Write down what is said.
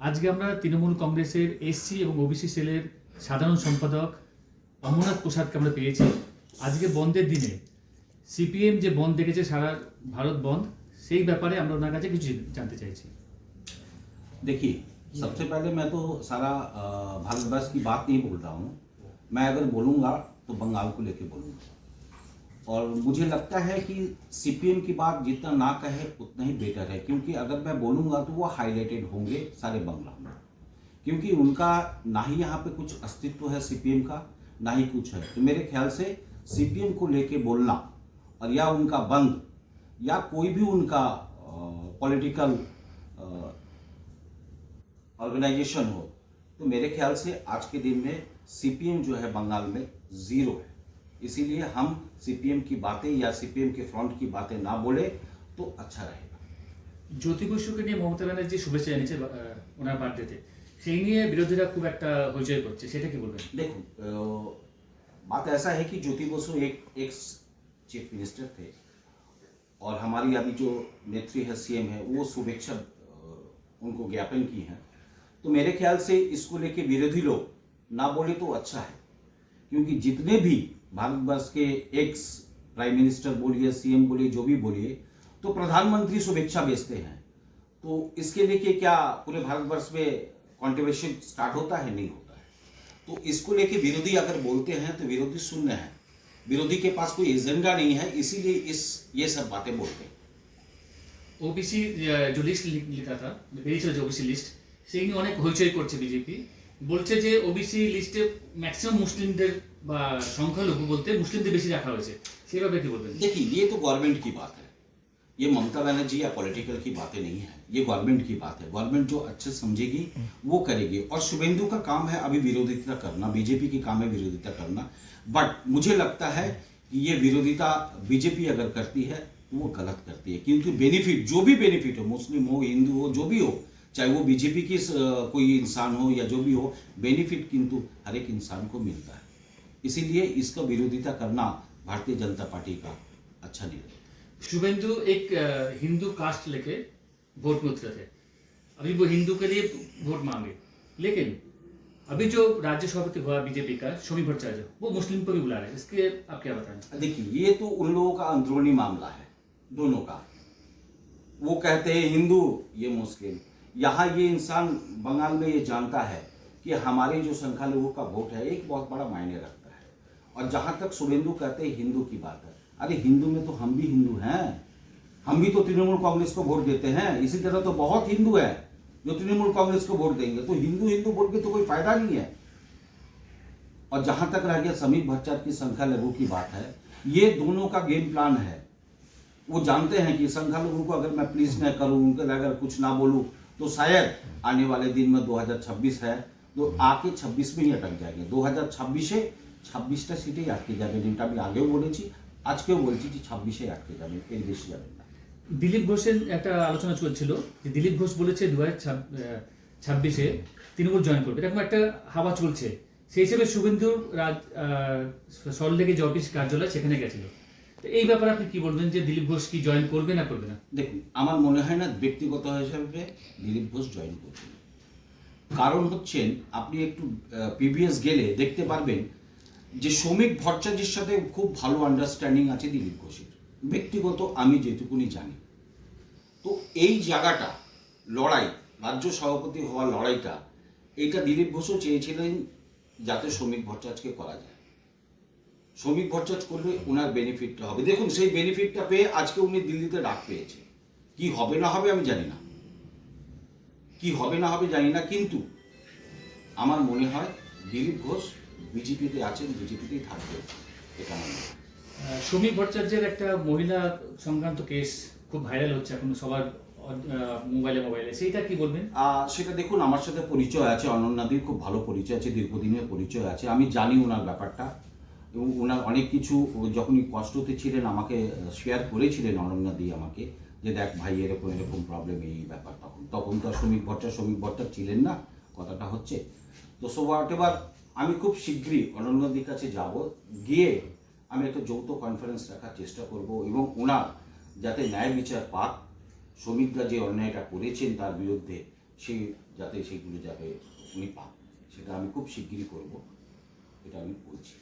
আজকে আমরা তৃণমূল কংগ্রেসের এসসি এবং ওবিসি সেলের সাধারণ সম্পাদক অমরনাথ প্রসাদকে আমরা পেয়েছি আজকে বন্ধের দিনে সিপিএম যে বন্ধ দেখেছে সারা ভারত বন্ধ সেই ব্যাপারে আমরা ওনার কাছে কিছু জানতে চাইছি देखिए सबसे पहले मैं तो सारा अ, भारतवर्ष की बात नहीं बोल रहा हूँ मैं अगर बोलूँगा तो बंगाल को लेके बोलूँगा और मुझे लगता है कि सीपीएम की बात जितना ना कहे, उतना ही बेटर है। क्योंकि अगर मैं बोलूँगा तो वो हाईलाइटेड होंगे सारे बंगला में। क्योंकि उनका ना ही यहाँ पे कुछ अस्तित्व है सीपीएम का, ना ही कुछ है। तो मेरे ख्याल से सीपीएम को लेके बोलना और या उनका बंद या कोई भी उनका पॉलिटिकल ऑर्गेनाइजेशन हो तो मेरे ख्याल से आज के दिन में सीपीएम जो है बंगाल में ज़ीरो है। इसीलिए हम सीपीएम की बातें या सीपीएम के फ्रंट की बातें ना बोले तो अच्छा रहेगा জ্যোতি বসুকে নিয়ে মমতা ব্যানার্জি শুভেচ্ছা জানিয়েছে আহ, ওনার বার্থডেতে সেই নিয়ে বিরোধীরা খুব একটা হইচই করছে সেটা কি বলবেন देखो अ, बात ऐसा है कि ज्योति बसु एक एक्स चीफ मिनिस्टर थे और हमारी अभी जो नेत्री है सीएम है वो शुभेच्छा अ, उनको ज्ञापन की है तो मेरे ख्याल से इसको लेके विरोधी लोग ना बोले तो अच्छा है क्योंकि जितने भी भारतवर्ष के एक्स प्राइम मिनिस्टर बोलिए सीएम बोलिए जो भी बोलिए तो प्रधानमंत्री शुभेच्छा भेजते हैं तो इसके लेके क्या पूरे भारतवर्ष में कॉन्ट्रोवर्सी स्टार्ट होता है नहीं होता है तो इसको लेके विरोधी अगर बोलते हैं तो विरोधी शून्य है विरोधी के पास कोई एजेंडा नहीं है इसीलिए इस ये सब बातें बोलते हैं ওবিসি যে লিস্ট লেখা था বেরিয়েছিল যে ওবিসি লিস্ট সেই নিয়ে অনেক হইচই করছে বিজেপি বলছে যে ওবিসি লিস্টে ম্যাক্সিমাম মুসলিমদের বা সংখ্যালঘু বলতে মুসলিমদের বেশি রাখা হয়েছে সেভাবে কি বলবেন देखिए ये तो गवर्नमेंट की बात है ये ममता बनर्जी या पॉलिटिकल की बातें नहीं है ये गवर्नमेंट की बात है गवर्नमेंट जो अच्छे समझेगी वो करेगी और शुभेंदु का काम है अभी विरोधिता करना बीजेपी की काम है विरोधिता करना बट मुझे लगता है कि ये विरोधिता बीजेपी अगर करती है तो वो गलत करती है क्योंकि बेनिफिट जो भी बेनिफिट हो मुस्लिम हो हिंदू हो जो भी हो चाहे वो बीजेपी की अ, कोई इंसान हो या जो भी हो बेनिफिट किंतु हर एक इंसान को मिलता है इसीलिए इसका विरोधिता करना भारतीय जनता पार्टी का अच्छा नहीं शुभेंदु एक हिंदू कास्ट लेके वोट में उतरे थे। अभी वो हिंदू के लिए वोट मांगे। लेकिन अभी जो राज्य सभापति हुआ बीजेपी का शमी भट्टाचार्य वो मुस्लिम को भी बुला रहे हैं। इसके आप क्या बताएँ? देखिए ये तो उन लोगों का अंदरूनी मामला है दोनों का। वो कहते हैं हिंदू ये मुस्लिम। यहाँ ये इंसान बंगाल में ये जानता है कि हमारे जो संख्यालघु का वोट है एक बहुत बड़ा मायने रखता है। और जहाँ तक शुभेंदु कहते हैं, हिंदू की बात है। अरे, हिंदू में तो हम भी हिंदू हैं। हम भी तो तृणमूल कांग्रेस को वोट देते हैं। इसी तरह तो बहुत हिंदू है जो तृणमूल कांग्रेस को वोट देंगे। तो हिंदू हिंदू बोल के तो कोई फ़ायदा नहीं है। और जहाँ तक रह गया समीप भट्टाचार्य की संख्या लघु की बात है, ये दोनों का गेम प्लान है। वो जानते हैं कि संख्या लघु को अगर मैं प्लीज़ न करूँ, उनके अगर कुछ ना बोलूँ तो शायद आने वाले दिन में 2026 है। तो आके 26 में ही अटक जाएँगे। 2026 এ 26টা সিটেই আটকে যাবেন এটা আমি আগেও বলেছি আজকেও বলছি যে ছাব্বিশে আটকে যাবেন এর বেশি যাবেন না। দিলীপ ঘোষের একটা আলোচনা চলছিল যে দিলীপ ঘোষ বলেছে দু হাজার ছাব্বিশে তৃণমূল জয়েন করবে। এরকম একটা হাওয়া চলছে। সেই হিসেবে শুভেন্দুর রাজ সল্টলেকে যে অফিস কার্যালয় সেখানে গেছিল। তো এই ব্যাপারে আপনি কি বলবেন যে দিলীপ ঘোষ কি জয়েন করবে না করবে না? দেখুন আমার মনে হয় না ব্যক্তিগত হিসাবে দিলীপ ঘোষ জয়েন করবেন কারণ হচ্ছেন আপনি একটু পিবিএস গেলে দেখতে পারবেন যে শ্রমিক ভট্টাচার্যের সাথে খুব ভালো আন্ডারস্ট্যান্ডিং আছে দিলীপ ঘোষের। ব্যক্তিগত আমি যেটুকুনি জানি। তো এই জায়গাটা, লড়াই, রাজ্য সভাপতি হওয়ার লড়াইটা এইটা দিলীপ ঘোষও চেয়েছিলেন যাতে শ্রমিক ভট্টাচার্যকে করা যায়। শ্রমিক ভট্টাচার্য করলে ওনার বেনিফিটটা হবে। দেখুন, সেই বেনিফিটটা পেয়ে আজকে উনি দিল্লিতে ডাক পেয়েছে। কি হবে না হবে আমি জানি না। কি হবে না হবে জানি না, কিন্তু আমার মনে হয় দিলীপ ঘোষ বিজেপিতে আছেন বিজেপিতেই থাকবে এটা সমীর ভট্টাচার্যের একটা মহিলা সংক্রান্ত কেস খুব ভাইরাল হচ্ছে এখন সবার মোবাইলে মোবাইলে। সেইটা কি বলবেন? সেটা দেখুন আমার সাথে পরিচয় আছে অনন্যাদির খুব ভালো পরিচয় আছে দীর্ঘদিনের পরিচয় আছে। আমি জানি ওনার ব্যাপারটা। এবং ওনার অনেক কিছু ও যখনই কষ্টতে ছিলেন আমাকে শেয়ার করেছিলেন অনন্যাদি আমাকে যে দেখ ভাই এরকম এরকম প্রবলেম এই ব্যাপার তখন। তখন তো আর শ্রমিক ভট্টাচার্য শ্রমিক ভট্টাচার্য ছিলেন না কথাটা হচ্ছে। তো সো হোয়াট এবার আমি খুব শীঘ্রই অনন্যদের কাছে যাব। গিয়ে আমি একটা যৌথ কনফারেন্স রাখার চেষ্টা করব এবং ওনার যাতে ন্যায় বিচার পাক, শ্রমিকরা যে অন্যায়টা করেছেন তার বিরুদ্ধে সে যাতে সেগুলো যাতে উনি পান সেটা আমি খুব শিগগিরই করব, এটা আমি বলছি।